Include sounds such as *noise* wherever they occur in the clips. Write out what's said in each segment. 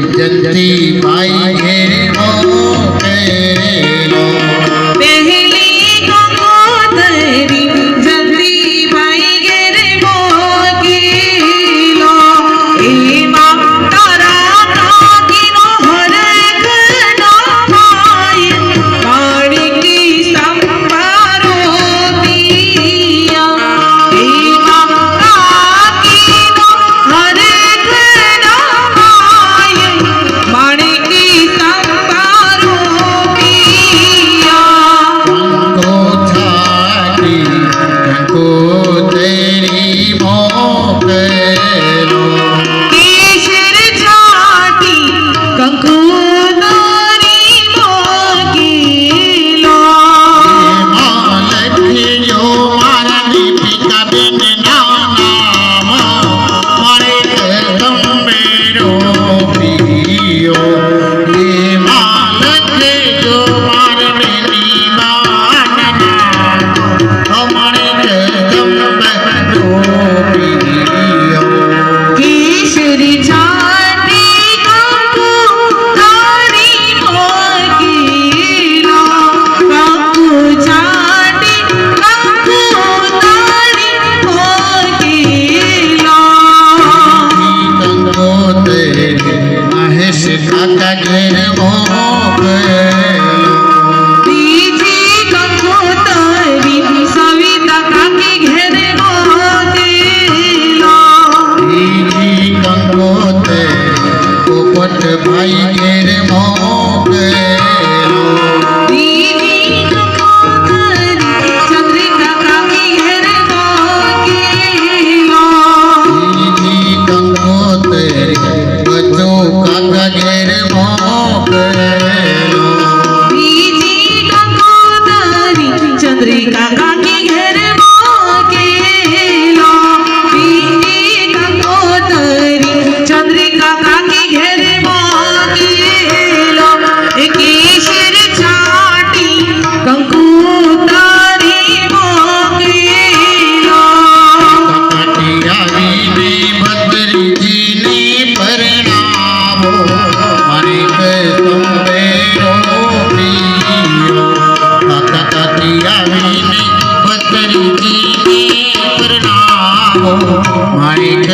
जल्दी भाई আকা ঘেরে Putrika Ka அழைக்க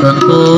可 *laughs*